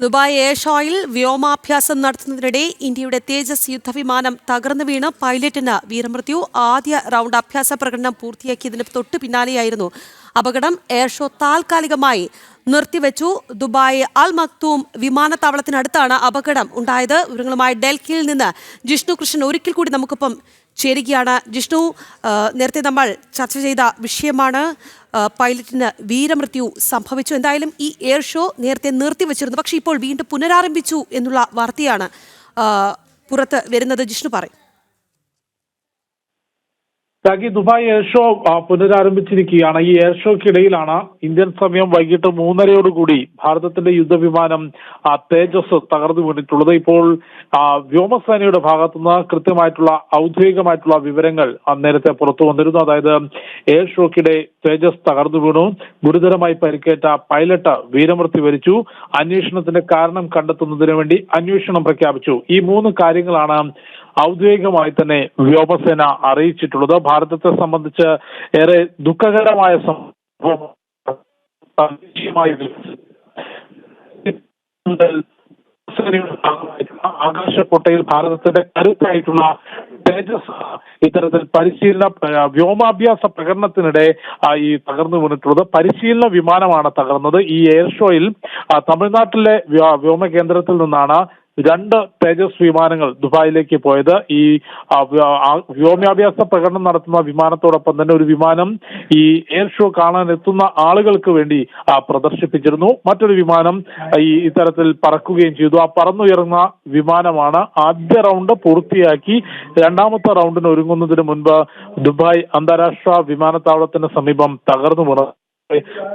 Dubai ഏഷോയിൽ ഷോയിൽ വ്യോമാഭ്യാസം നടത്തുന്നതിനിടെ ഇന്ത്യയുടെ തേജസ് യുദ്ധവിമാനം തകർന്നു വീണ് പൈലറ്റിന് വീരമൃത്യു. ആദ്യ റൗണ്ട് അഭ്യാസ പ്രകടനം പൂർത്തിയാക്കിയതിന് തൊട്ടു പിന്നാലെയായിരുന്നു. അപകടം എയർഷോ താൽക്കാലികമായി നിർത്തിവെച്ചു. ദുബായ് അൽ മക്തൂം വിമാനത്താവളത്തിനടുത്താണ് അപകടം ഉണ്ടായത്. വിവരങ്ങളുമായി ഡൽഹിയിൽ നിന്ന് ജിഷ്ണു കൃഷ്ണൻ. ഒരിക്കൽ കൂടി നമുക്കൊപ്പം ചേരുകയാണ്. ജിഷ്ണു നേരത്തെ നമ്മൾ ചർച്ച ചെയ്ത വിഷയമാണ് പൈലറ്റിന് വീരമൃത്യു സംഭവിച്ചു. എന്തായാലും ഈ എയർ ഷോ നേരത്തെ നിർത്തിവെച്ചിരുന്നു. പക്ഷേ ഇപ്പോൾ വീണ്ടും പുനരാരംഭിച്ചു എന്നുള്ള വാർത്തയാണ് പുറത്ത് വരുന്നത്. ജിഷ്ണു പറയും. രാഖി ദുബായ് എയർ ഷോ പുനരാരംഭിച്ചിരിക്കുകയാണ്. ഈ എയർ ഷോക്കിടയിലാണ് ഇന്ത്യൻ സമയം വൈകിട്ട് മൂന്നരയോടുകൂടി ഭാരതത്തിന്റെ യുദ്ധവിമാനം തേജസ് തകർന്നു വീണിട്ടുള്ളത്. ഇപ്പോൾ വ്യോമസേനയുടെ ഭാഗത്തുനിന്ന് കൃത്യമായിട്ടുള്ള ഔദ്യോഗികമായിട്ടുള്ള വിവരങ്ങൾ നേരത്തെ പുറത്തു വന്നിരുന്നു. അതായത് എയർ ഷോക്കിടെ തേജസ് തകർന്നു വീണു. ഗുരുതരമായി പരിക്കേറ്റ പൈലറ്റ് വീരമൃത്യു വരിച്ചു. അന്വേഷണത്തിന്റെ കാരണം കണ്ടെത്തുന്നതിന് വേണ്ടി അന്വേഷണം പ്രഖ്യാപിച്ചു. ഈ മൂന്ന് കാര്യങ്ങളാണ് ഔദ്യോഗികമായി തന്നെ വ്യോമസേന അറിയിച്ചിട്ടുള്ളത്. ഭാരതത്തെ സംബന്ധിച്ച് ഏറെ ദുഃഖകരമായ ഭാഗമായിട്ടുള്ള ആകാശക്കോട്ടയിൽ ഭാരതത്തിന്റെ കരുത്തായിട്ടുള്ള തേജസ് ഇത്തരത്തിൽ പരിശീലന വ്യോമാഭ്യാസ പ്രകടനത്തിനിടെ ഈ തകർന്നു വീണിട്ടുള്ളത്. പരിശീലന വിമാനമാണ് തകർന്നത്. ഈ എയർ ഷോയിൽ തമിഴ്നാട്ടിലെ വ്യോമ കേന്ദ്രത്തിൽ നിന്നാണ് രണ്ട് തേജസ് വിമാനങ്ങൾ ദുബായിലേക്ക് പോയത്. ഈ വ്യോമാഭ്യാസ പ്രകടനം നടത്തുന്ന വിമാനത്തോടൊപ്പം തന്നെ ഒരു വിമാനം ഈ എയർ ഷോ കാണാൻ എത്തുന്ന ആളുകൾക്ക് വേണ്ടി പ്രദർശിപ്പിച്ചിരുന്നു. മറ്റൊരു വിമാനം ഈ ഇത്തരത്തിൽ പറക്കുകയും ചെയ്തു. ആ പറന്നുയർന്ന വിമാനമാണ് ആദ്യ റൗണ്ട് പൂർത്തിയാക്കി രണ്ടാമത്തെ റൗണ്ടിന് ഒരുങ്ങുന്നതിന് മുൻപ് ദുബായ് അന്താരാഷ്ട്ര വിമാനത്താവളത്തിന് സമീപം തകർന്നു വീണത്.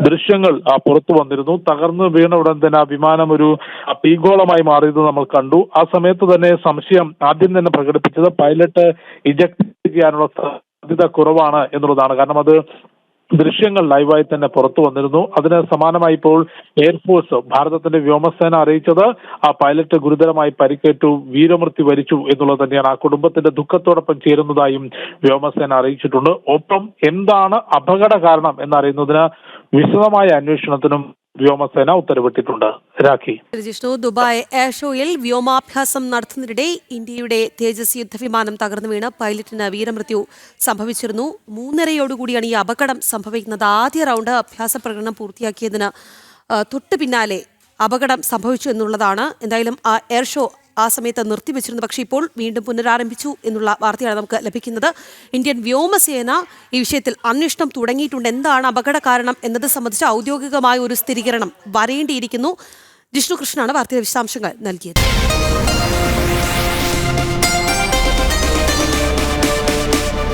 ദൃശ്യങ്ങൾ പുറത്തു വന്നിരുന്നു. തകർന്നു വീണ ഉടൻ തന്നെ ആ വിമാനം ഒരു പീഗോളമായി മാറിയത് നമ്മൾ കണ്ടു. ആ സമയത്ത് തന്നെ സംശയം ആദ്യം തന്നെ പ്രകടിപ്പിച്ചത് പൈലറ്റ് ഇജക്ട് ചെയ്യാനുള്ള സാധ്യത കുറവാണ് എന്നുള്ളതാണ്. കാരണം അത് ദൃശ്യങ്ങൾ ലൈവായി തന്നെ പുറത്തു വന്നിരുന്നു. അതിന് സമാനമായി ഇപ്പോൾ എയർഫോഴ്സ് ഭാരതത്തിന്റെ വ്യോമസേന അറിയിച്ചത് ആ പൈലറ്റ് ഗുരുതരമായി പരിക്കേറ്റു വീരമൃത്യു വരിച്ചു എന്നുള്ളത് തന്നെയാണ്. ആ കുടുംബത്തിന്റെ ദുഃഖത്തോടൊപ്പം ചേരുന്നതായും വ്യോമസേന അറിയിച്ചിട്ടുണ്ട്. ഒപ്പം എന്താണ് അപകട കാരണം എന്നറിയുന്നതിന് വിശദമായ അന്വേഷണത്തിനും വ്യോമസേന ഉത്തരവിട്ടിട്ടുണ്ട്. രാഖി. ജിഷ്ണു ദുബായ് എയർ ഷോയിൽ വ്യോമാഭ്യാസം നടത്തുന്നതിനിടെ ഇന്ത്യയുടെ തേജസ് യുദ്ധവിമാനം തകർന്നു വീണ് പൈലറ്റിന് വീരമൃത്യു സംഭവിച്ചിരുന്നു. മൂന്നരയോടുകൂടിയാണ് ഈ അപകടം സംഭവിക്കുന്നത്. ആദ്യ റൗണ്ട് അഭ്യാസ പ്രകടനം പൂർത്തിയാക്കിയതിന് തൊട്ടു പിന്നാലെ അപകടം സംഭവിച്ചു എന്നുള്ളതാണ്. എന്തായാലും ആ എയർ ഷോ ആ സമയത്ത് നിർത്തിവെച്ചിരുന്നു പക്ഷേ ഇപ്പോൾ വീണ്ടും പുനരാരംഭിച്ചു എന്നുള്ള വാർത്തയാണ് നമുക്ക് ലഭിക്കുന്നത്. ഇന്ത്യൻ വ്യോമസേന ഈ വിഷയത്തിൽ അന്വേഷണം തുടങ്ങിയിട്ടുണ്ട്. എന്താണ് അപകട കാരണം എന്നത് സംബന്ധിച്ച് ഔദ്യോഗികമായ ഒരു സ്ഥിരീകരണം വരേണ്ടിയിരിക്കുന്നു. ജിഷ്ണു കൃഷ്ണനാണ് വാർത്തയുടെ വിശദാംശങ്ങൾ നൽകിയത്.